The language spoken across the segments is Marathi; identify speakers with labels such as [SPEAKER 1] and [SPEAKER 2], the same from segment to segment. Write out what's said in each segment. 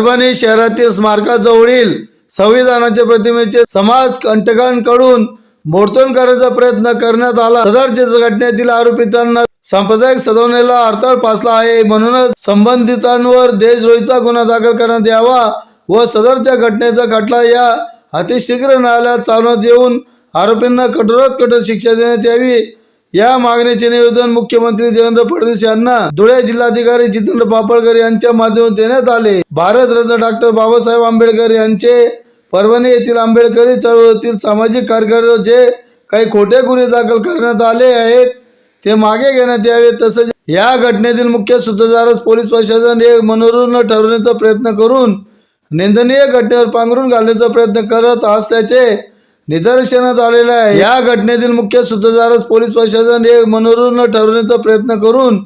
[SPEAKER 1] परभणी शहरातील स्मारकाजवळील संविधानाच्या प्रतिमेचे समाज कंटकांकडून मोडतोड करण्याचा प्रयत्न करण्यात आला. सदरच्या घटनेतील आरोपितांना सांप्रदायिक सदवण्याला अडथळ पासला आहे. म्हणूनच संबंधितांवर देशद्रोहीचा गुन्हा दाखल करण्यात यावा व सदरच्या घटनेचा खटला या अतिशीघ्र न्यायालयात चालवण्यात येऊन आरोपींना कठोरात कठोर शिक्षा देण्यात यावी. या मागणीचे निवेदन मुख्यमंत्री देवेंद्र फडणवीस यांना धुळे जिल्हाधिकारी जितेंद्र पापळकर यांच्या माध्यमातून देण्यात आले. भारतरत्न डॉक्टर बाबासाहेब आंबेडकर यांचे परभणी येथील आंबेडकरी चळवळीतील सामाजिक कार्यकर्ते जे काही खोटे गुन्हे दाखल करण्यात आले आहेत. ते मागे घेण्यात यावे तसेच या घटनेतील मुख्य सूत्रधारच पोलीस प्रशासन हे मनोरुग्ण ठरवण्याचा प्रयत्न करून निंदनीय घटनेवर पांघरून घालण्याचा प्रयत्न करत असल्याचे निदर्शनास आलेले आहे. या घटनेतील मुख्य सूत्रधारच पोलीस प्रशासन हे मनोरुग्ण ठरवण्याचा प्रयत्न करून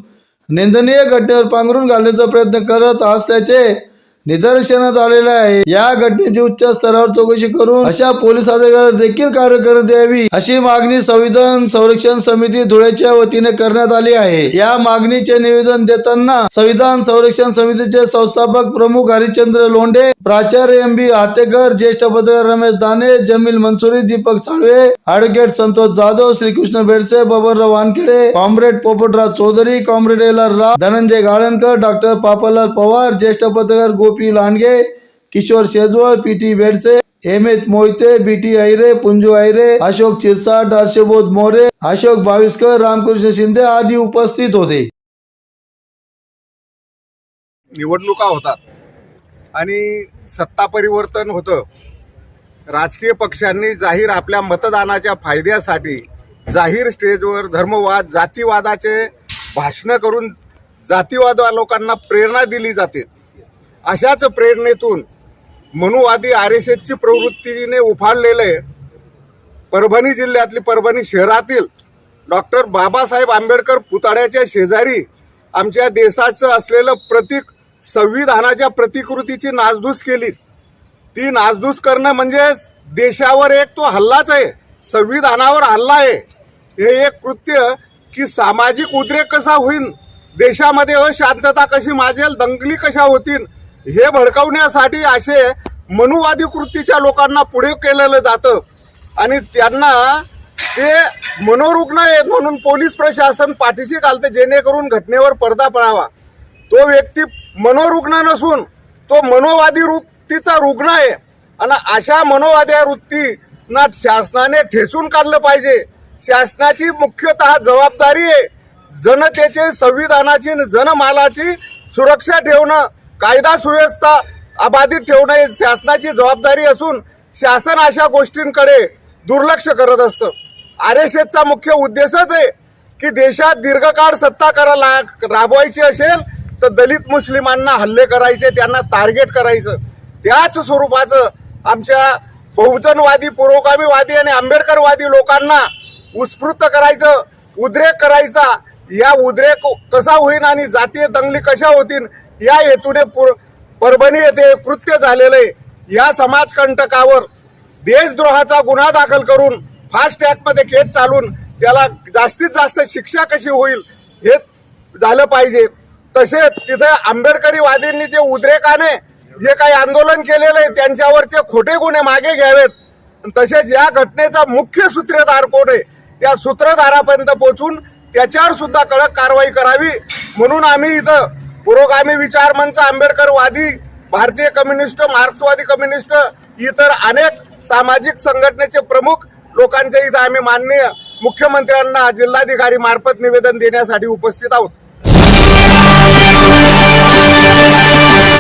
[SPEAKER 1] निंदनीय घटनेवर पांघरून घालण्याचा प्रयत्न करत असल्याचे निदर्शनास आलेले आहे. या घटनेची उच्च स्तरावर चौकशी करून अशा पोलीस अधिकाऱ्यावर देखील कार्य करण्यात यावी अशी मागणी संविधान संरक्षण समिती धुळ्याच्या वतीने करण्यात आली आहे. या मागणीचे निवेदन देताना संविधान संरक्षण समितीचे संस्थापक प्रमुख हरिश्चंद्र लोंढे प्राचार्य एम बी आतेकर ज्येष्ठ पत्रकार Ramesh Dane Jamil Mansuri Deepak Salve advocate Santosh Jadhav Shrikrishna Bedse Babanrao Wankhede comrade Popatrao Chaudhari comrade L R Rao Dhananjay Galankar doctor Paplal Pawar ज्येष्ठ पत्रकार Gopi Landge Kishor Shejwal P T Bedse M H Mohite B T Aire Punju Aire Ashok Chirsat Harshabodh More Ashok Bhaviskar Ramkrishna Shinde आदी उपस्थित होते.
[SPEAKER 2] निवडणुका होतात. आणि सत्ता परिवर्तन होतं. राजकीय पक्षांनी जाहीर आपल्या मतदानाच्या फायद्यासाठी जाहीर स्टेजवर धर्मवाद जातीवादाचे भाषणं करून जातीवादवा लोकांना प्रेरणा दिली जाते. अशाच प्रेरणेतून मनुवादी आर एस एसची प्रवृत्तीने उफाळलेले परभणी जिल्ह्यातली परभणी शहरातील डॉक्टर बाबासाहेब आंबेडकर पुतळ्याच्या शेजारी आमच्या देशाचं असलेलं प्रतीक संविधानाच्या प्रतिकृतीची नासधूस केली. ती नासधूस करणं म्हणजे देशावर एक तो हल्लाच आहे. संविधानावर हल्ला आहे. हे एक कृत्य की सामाजिक उद्रेक कसा होईल देशामध्ये अशांतता कशी माजेल? दंगली कशा होतील? हे भडकवण्यासाठी असे मनुवादी कृतीच्या लोकांना पुढे केलेलं जातं. आणि त्यांना ते मनोरुग्ण आहेत म्हणून पोलीस प्रशासन पाठीशी घालते जेणेकरून घटनेवर पडदा पडावा. तो व्यक्ती मनोरुग्ण नसून तो मनोवादी वृत्तीचा रुग्ण आहे. आणि अशा मनोवादी वृत्तींना शासनाने ठेसून काढलं पाहिजे. शासनाची मुख्यतः जबाबदारी आहे जनतेचे संविधानाची जनमालाची सुरक्षा ठेवणं कायदा सुव्यवस्था अबाधित ठेवणं ही शासनाची जबाबदारी असून शासन अशा गोष्टींकडे दुर्लक्ष करत असतं. आर एस एसचा मुख्य उद्देशच आहे की देशात दीर्घकाळ सत्ता करायला राबवायची असेल तर दलित मुस्लिमांना हल्ले करायचे त्यांना टार्गेट करायचं. त्याच स्वरूपाचं आमच्या बहुजनवादी पुरोगामीवादी आणि आंबेडकरवादी लोकांना उत्स्फूर्त करायचं उद्रेक करायचा. या उद्रेक कसा होईल आणि जातीय दंगली कशा होतील या हेतूने पुर परभणी येथे कृत्य झालेलं आहे. या समाजकंटकावर देशद्रोहाचा गुन्हा दाखल करून फास्ट ट्रॅकमध्ये केस चालून त्याला जास्तीत जास्त शिक्षा कशी होईल हे झालं पाहिजे. तसेच तिथे आंबेडकरीवादींनी जे उद्रेकाने जे काही आंदोलन केलेलं आहे त्यांच्यावरचे खोटे गुन्हे मागे घ्यावेत. तसेच या घटनेचा मुख्य सूत्रधार कोण आहे त्या सूत्रधारापर्यंत पोहोचून त्याच्यावर सुद्धा कडक कारवाई करावी. म्हणून आम्ही इथं पुरोगामी विचार मंच आंबेडकरवादी भारतीय कम्युनिस्ट मार्क्सवादी कम्युनिस्ट इतर अनेक सामाजिक संघटनेचे प्रमुख लोकांच्या इथं आम्ही माननीय मुख्यमंत्र्यांना जिल्हाधिकारी मार्फत निवेदन देण्यासाठी उपस्थित आहोत.